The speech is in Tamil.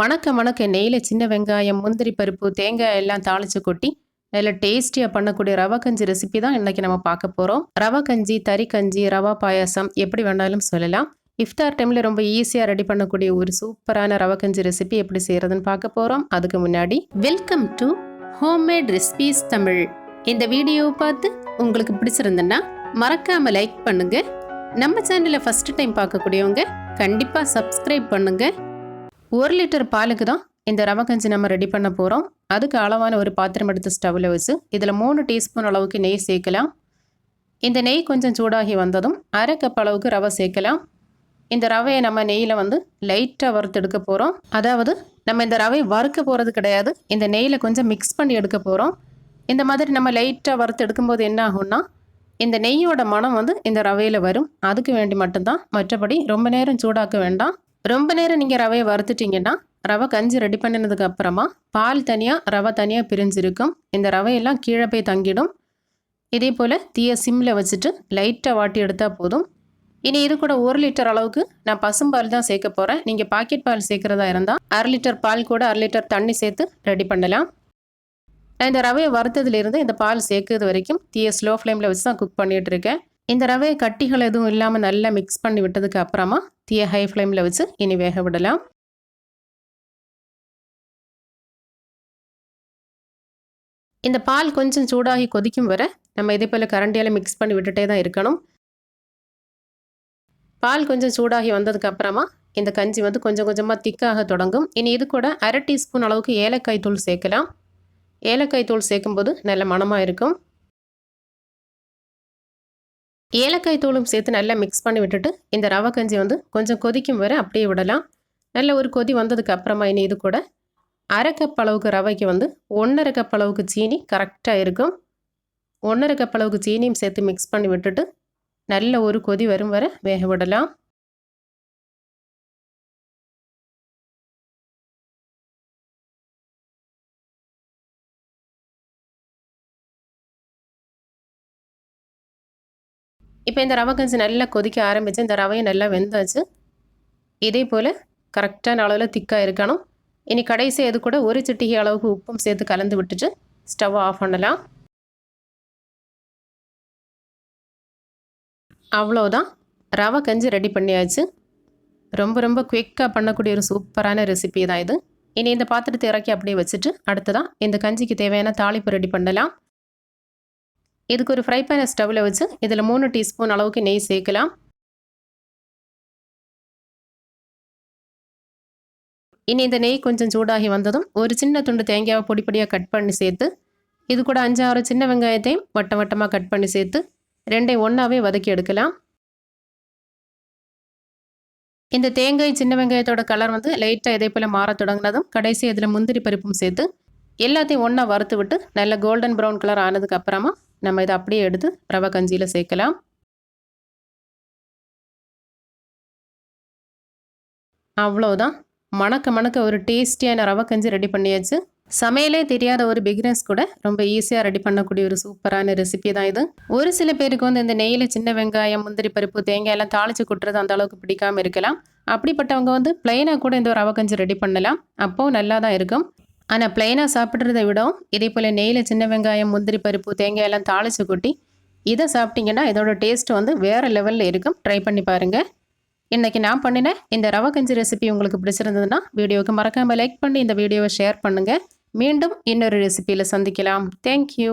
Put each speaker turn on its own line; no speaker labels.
மணக்க மணக்க நெய்யில் சின்ன வெங்காயம் முந்திரி பருப்பு தேங்காய் எல்லாம் தாளித்து கொட்டி நல்ல டேஸ்டியாக பண்ணக்கூடிய ரவா கஞ்சி ரெசிபி தான் இன்றைக்கி நம்ம பார்க்க போகிறோம் ரவா கஞ்சி தறி கஞ்சி ரவா பாயாசம் எப்படி வேணாலும் சொல்லலாம். இஃப்தார் டைமில் ரொம்ப ஈஸியாக ரெடி பண்ணக்கூடிய ஒரு சூப்பரான ரவா கஞ்சி ரெசிபி எப்படி செய்கிறதுன்னு பார்க்க போகிறோம் அதுக்கு முன்னாடி welcome to homemade recipes Tamil. இந்த வீடியோவை பார்த்து உங்களுக்கு பிடிச்சிருந்தேன்னா மறக்காமல் லைக் பண்ணுங்க. நம்ம சேனலை ஃபஸ்ட்டு டைம் பார்க்கக்கூடியவங்க கண்டிப்பாக சப்ஸ்கிரைப் பண்ணுங்கள் ஒரு லிட்டர் பாலுக்கு தான் இந்த ரவை கஞ்சி நம்ம ரெடி பண்ண போகிறோம் அதுக்கு அளவான ஒரு பாத்திரம் எடுத்து ஸ்டவ்வில் வச்சு இதில் மூணு டீஸ்பூன் அளவுக்கு நெய் சேர்க்கலாம். இந்த நெய் கொஞ்சம் சூடாகி வந்ததும் அரை கப் அளவுக்கு ரவை சேர்க்கலாம். இந்த ரவையை நம்ம நெய்யில் வந்து லைட்டாக வறுத்து எடுக்க போகிறோம் அதாவது நம்ம இந்த ரவை வறுக்க போகிறது கிடையாது. இந்த நெய்யில் கொஞ்சம் மிக்ஸ் பண்ணி எடுக்க போகிறோம் இந்த மாதிரி நம்ம லைட்டாக வறுத்து எடுக்கும்போது என்ன ஆகும்னா இந்த நெய்யோட மனம் வந்து இந்த ரவையில் வரும். அதுக்கு வேண்டி மட்டும்தான். மற்றபடி ரொம்ப நேரம் சூடாக்க வேண்டாம். ரொம்ப நேரம் நீங்கள் ரவையை வறுத்துட்டிங்கன்னா ரவை கஞ்சி ரெடி பண்ணினதுக்கு அப்புறமா பால் தனியாக ரவை தனியாக பிரிஞ்சிருக்கும். இந்த ரவையெல்லாம் கீழே போய் தங்கிடும். இதே போல் தீய சிம்மில் வச்சுட்டு லைட்டாக வாட்டி எடுத்தால் போதும். இனி இது கூட ஒரு லிட்டர் அளவுக்கு நான் பசும்பால் தான் சேர்க்க போகிறேன் நீங்கள் பாக்கெட் பால் சேர்க்குறதா இருந்தால் அரை லிட்டர் பால் கூட அரை லிட்டர் தண்ணி சேர்த்து ரெடி பண்ணலாம். நான் இந்த ரவையை வறுத்ததுலேருந்து இந்த பால் சேர்க்கறது வரைக்கும் தீய ஸ்லோ ஃப்ளேமில் வச்சு தான் குக் பண்ணிகிட்டு இருக்கேன். இந்த ரவையை கட்டிகள் எதுவும் இல்லாமல் நல்லா மிக்ஸ் பண்ணி விட்டதுக்கு அப்புறமா தீய ஹை ஃப்ளேமில் வச்சு இனி வேக விடலாம். இந்த பால் கொஞ்சம் சூடாகி கொதிக்கும் வரை நம்ம இதே போல் கரண்டியால் மிக்ஸ் பண்ணி விட்டுட்டே தான் இருக்கணும். பால் கொஞ்சம் சூடாகி வந்ததுக்கு அப்புறமா இந்த கஞ்சி வந்து கொஞ்சம் கொஞ்சமாக திக்காக தொடங்கும். இனி இது கூட அரை டீஸ்பூன் அளவுக்கு ஏலக்காய் தூள் சேர்க்கலாம். ஏலக்காய் தூள் சேர்க்கும்போது நல்ல மணமாக இருக்கும். ஏலக்காய் தூளும் சேர்த்து நல்லா மிக்ஸ் பண்ணி விட்டுட்டு இந்த ரவை கஞ்சி வந்து கொஞ்சம் கொதிக்கும் வரை அப்படியே விடலாம். நல்ல ஒரு கொதி வந்ததுக்கு அப்புறமா இனி இது கூட அரை கப் அளவுக்கு ரவைக்கு வந்து ஒன்றரை கப் அளவுக்கு சீனி கரெக்டாக இருக்கும். ஒன்றரை கப் அளவுக்கு சீனியும் சேர்த்து மிக்ஸ் பண்ணி விட்டுட்டு நல்ல ஒரு கொதி வரும் வரை வேக விடலாம். இப்போ இந்த ரவை கஞ்சி நல்லா கொதிக்க ஆரம்பித்து இந்த ரவையை நல்லா வெந்தாச்சு. இதே போல் கரெக்டான அளவில் திக்காக இருக்கணும். இனி கடைசி அது கூட ஒரு சிட்டிகை அளவுக்கு உப்பும் சேர்த்து கலந்து விட்டுட்டு ஸ்டவ் ஆஃப் பண்ணலாம். அவ்வளோதான் ரவை கஞ்சி ரெடி பண்ணியாச்சு. ரொம்ப ரொம்ப குயிக்காக பண்ணக்கூடிய ஒரு சூப்பரான ரெசிபி தான் இது. இனி இந்த பாத்திரத்தை இறக்கி அப்படியே வச்சுட்டு அடுத்ததான் இந்த கஞ்சிக்கு தேவையான தாளிப்பு ரெடி பண்ணலாம். இதுக்கு ஒரு ஃப்ரை பேனை ஸ்டவ்வில் வச்சு இதில் மூணு டீஸ்பூன் அளவுக்கு நெய் சேர்க்கலாம். இனி இந்த நெய் கொஞ்சம் சூடாகி வந்ததும் ஒரு சின்ன துண்டு தேங்காவை பொடி பொடியாக கட் பண்ணி சேர்த்து இது கூட அஞ்சு ஆறு சின்ன வெங்காயத்தையும் வட்டம் வட்டமாக கட் பண்ணி சேர்த்து ரெண்டையும் ஒன்றாவே வதக்கி எடுக்கலாம். இந்த தேங்காய் சின்ன வெங்காயத்தோட கலர் வந்து லைட்டாக இதே போல் மாற தொடங்கினதும் கடைசி இதில் முந்திரி பருப்பும் சேர்த்து எல்லாத்தையும் ஒன்றா வறுத்து விட்டு நல்ல கோல்டன் ப்ரௌன் கலர் ஆனதுக்கு அப்புறமா நம்ம இதை அப்படியே எடுத்து ரவை கஞ்சியில் சேர்க்கலாம். அவ்வளோதான் மணக்க மணக்க ஒரு டேஸ்டியான ரவை கஞ்சி ரெடி பண்ணியாச்சு. சமையலே தெரியாத ஒரு பிகினர்ஸ் கூட ரொம்ப ஈஸியாக ரெடி பண்ணக்கூடிய ஒரு சூப்பரான ரெசிபி தான் இது. ஒரு சில பேருக்கு வந்து இந்த நெய்யில் சின்ன வெங்காயம் முந்திரி பருப்பு தேங்காய் எல்லாம் தாளித்து கொட்டுறது அந்த அளவுக்கு பிடிக்காம இருக்கலாம். அப்படிப்பட்டவங்க வந்து பிளைனாக கூட இந்த ஒரு ரவை கஞ்சி ரெடி பண்ணலாம். அப்போது நல்லா தான் இருக்கும். ஆனால் பிளெயினாக சாப்பிட்றத விடவும் இதே போல் நெய்யில் சின்ன வெங்காயம் முந்திரி பருப்பு தேங்காய் எல்லாம் தாளித்து கொட்டி இதை சாப்பிட்டிங்கன்னா இதோட டேஸ்ட் வந்து வேறு லெவலில் இருக்கும். ட்ரை பண்ணி பாருங்கள் இன்றைக்கி நான் பண்ணினேன் இந்த ரவை கஞ்சி ரெசிபி உங்களுக்கு பிடிச்சிருந்ததுன்னா வீடியோவுக்கு மறக்காமல் லைக் பண்ணி இந்த வீடியோவை ஷேர் பண்ணுங்கள் மீண்டும் இன்னொரு ரெசிபியில் சந்திக்கலாம். தேங்க்யூ